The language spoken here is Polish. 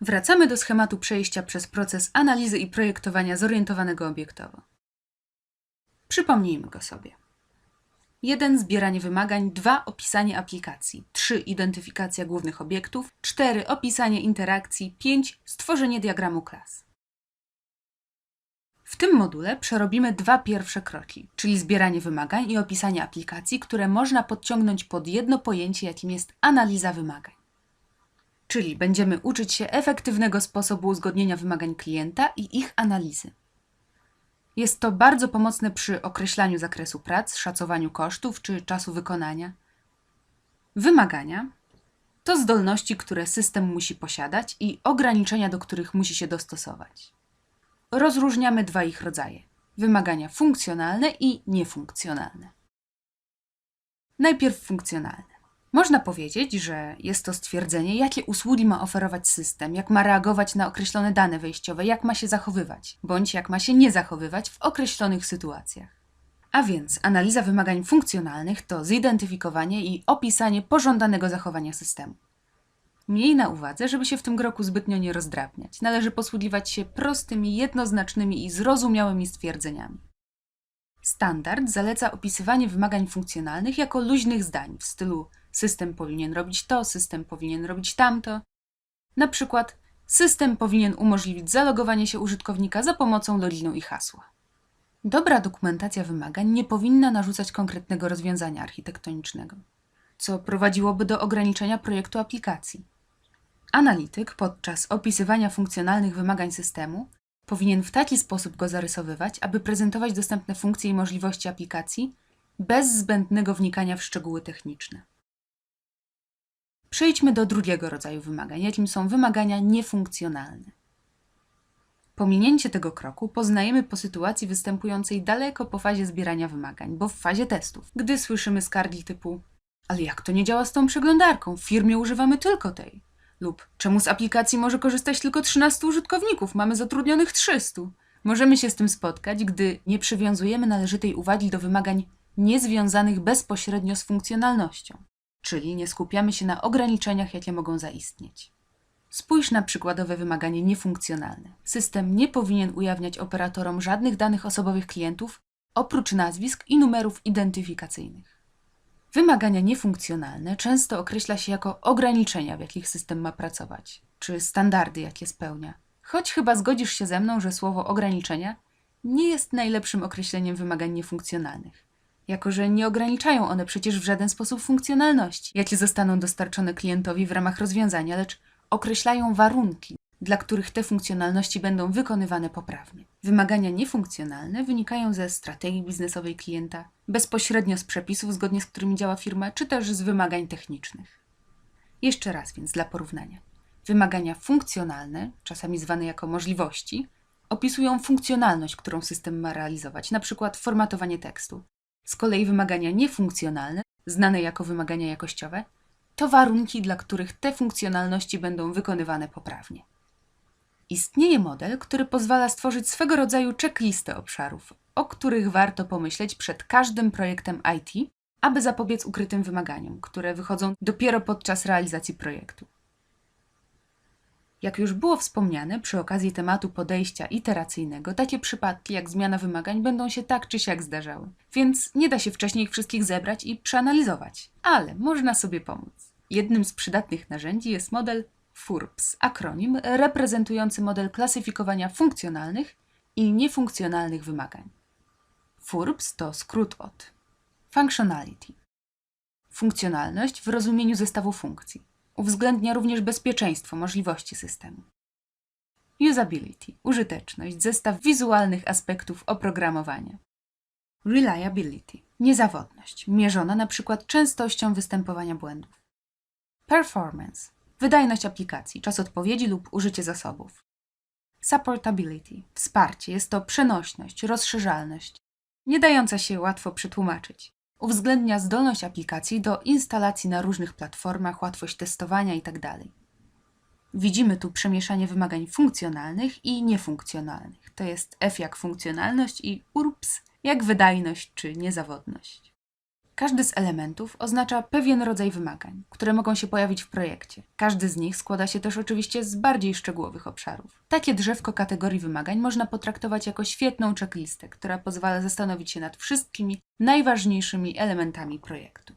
Wracamy do schematu przejścia przez proces analizy i projektowania zorientowanego obiektowo. Przypomnijmy go sobie. 1. Zbieranie wymagań, 2. Opisanie aplikacji, 3. Identyfikacja głównych obiektów, 4. Opisanie interakcji, 5. Stworzenie diagramu klas. W tym module przerobimy dwa pierwsze kroki, czyli zbieranie wymagań i opisanie aplikacji, które można podciągnąć pod jedno pojęcie, jakim jest analiza wymagań. Czyli będziemy uczyć się efektywnego sposobu uzgodnienia wymagań klienta i ich analizy. Jest to bardzo pomocne przy określaniu zakresu prac, szacowaniu kosztów czy czasu wykonania. Wymagania to zdolności, które system musi posiadać i ograniczenia, do których musi się dostosować. Rozróżniamy dwa ich rodzaje: wymagania funkcjonalne i niefunkcjonalne. Najpierw funkcjonalne. Można powiedzieć, że jest to stwierdzenie, jakie usługi ma oferować system, jak ma reagować na określone dane wejściowe, jak ma się zachowywać, bądź jak ma się nie zachowywać w określonych sytuacjach. A więc analiza wymagań funkcjonalnych to zidentyfikowanie i opisanie pożądanego zachowania systemu. Miej na uwadze, żeby się w tym kroku zbytnio nie rozdrabniać. Należy posługiwać się prostymi, jednoznacznymi i zrozumiałymi stwierdzeniami. Standard zaleca opisywanie wymagań funkcjonalnych jako luźnych zdań w stylu system powinien robić to, system powinien robić tamto. Na przykład system powinien umożliwić zalogowanie się użytkownika za pomocą loginu i hasła. Dobra dokumentacja wymagań nie powinna narzucać konkretnego rozwiązania architektonicznego, co prowadziłoby do ograniczenia projektu aplikacji. Analityk podczas opisywania funkcjonalnych wymagań systemu powinien w taki sposób go zarysowywać, aby prezentować dostępne funkcje i możliwości aplikacji bez zbędnego wnikania w szczegóły techniczne. Przejdźmy do drugiego rodzaju wymagań, jakim są wymagania niefunkcjonalne. Pominięcie tego kroku poznajemy po sytuacji występującej daleko po fazie zbierania wymagań, bo w fazie testów, gdy słyszymy skargi typu ale jak to nie działa z tą przeglądarką? W firmie używamy tylko tej. Lub czemu z aplikacji może korzystać tylko 13 użytkowników? Mamy zatrudnionych 300. Możemy się z tym spotkać, gdy nie przywiązujemy należytej uwagi do wymagań niezwiązanych bezpośrednio z funkcjonalnością, czyli nie skupiamy się na ograniczeniach, jakie mogą zaistnieć. Spójrz na przykładowe wymaganie niefunkcjonalne. System nie powinien ujawniać operatorom żadnych danych osobowych klientów oprócz nazwisk i numerów identyfikacyjnych. Wymagania niefunkcjonalne często określa się jako ograniczenia, w jakich system ma pracować, czy standardy, jakie spełnia. Choć chyba zgodzisz się ze mną, że słowo ograniczenia nie jest najlepszym określeniem wymagań niefunkcjonalnych, jako że nie ograniczają one przecież w żaden sposób funkcjonalności, jakie zostaną dostarczone klientowi w ramach rozwiązania, lecz określają warunki, dla których te funkcjonalności będą wykonywane poprawnie. Wymagania niefunkcjonalne wynikają ze strategii biznesowej klienta, bezpośrednio z przepisów, zgodnie z którymi działa firma, czy też z wymagań technicznych. Jeszcze raz więc dla porównania. Wymagania funkcjonalne, czasami zwane jako możliwości, opisują funkcjonalność, którą system ma realizować, np. formatowanie tekstu. Z kolei wymagania niefunkcjonalne, znane jako wymagania jakościowe, to warunki, dla których te funkcjonalności będą wykonywane poprawnie. Istnieje model, który pozwala stworzyć swego rodzaju checklistę obszarów, o których warto pomyśleć przed każdym projektem IT, aby zapobiec ukrytym wymaganiom, które wychodzą dopiero podczas realizacji projektu. Jak już było wspomniane przy okazji tematu podejścia iteracyjnego, takie przypadki jak zmiana wymagań będą się tak czy siak zdarzały, więc nie da się wcześniej ich wszystkich zebrać i przeanalizować, ale można sobie pomóc. Jednym z przydatnych narzędzi jest model FURBS, akronim reprezentujący model klasyfikowania funkcjonalnych i niefunkcjonalnych wymagań. FURBS to skrót od Functionality. Funkcjonalność w rozumieniu zestawu funkcji. Uwzględnia również bezpieczeństwo możliwości systemu. Usability użyteczność, zestaw wizualnych aspektów oprogramowania. Reliability niezawodność, mierzona na przykład częstością występowania błędów. Performance wydajność aplikacji, czas odpowiedzi lub użycie zasobów. Supportability wsparcie jest to przenośność, rozszerzalność, nie dająca się łatwo przetłumaczyć. Uwzględnia zdolność aplikacji do instalacji na różnych platformach, łatwość testowania itd. Widzimy tu przemieszanie wymagań funkcjonalnych i niefunkcjonalnych. To jest F jak funkcjonalność i URBS jak wydajność czy niezawodność. Każdy z elementów oznacza pewien rodzaj wymagań, które mogą się pojawić w projekcie. Każdy z nich składa się też oczywiście z bardziej szczegółowych obszarów. Takie drzewko kategorii wymagań można potraktować jako świetną checklistę, która pozwala zastanowić się nad wszystkimi najważniejszymi elementami projektu.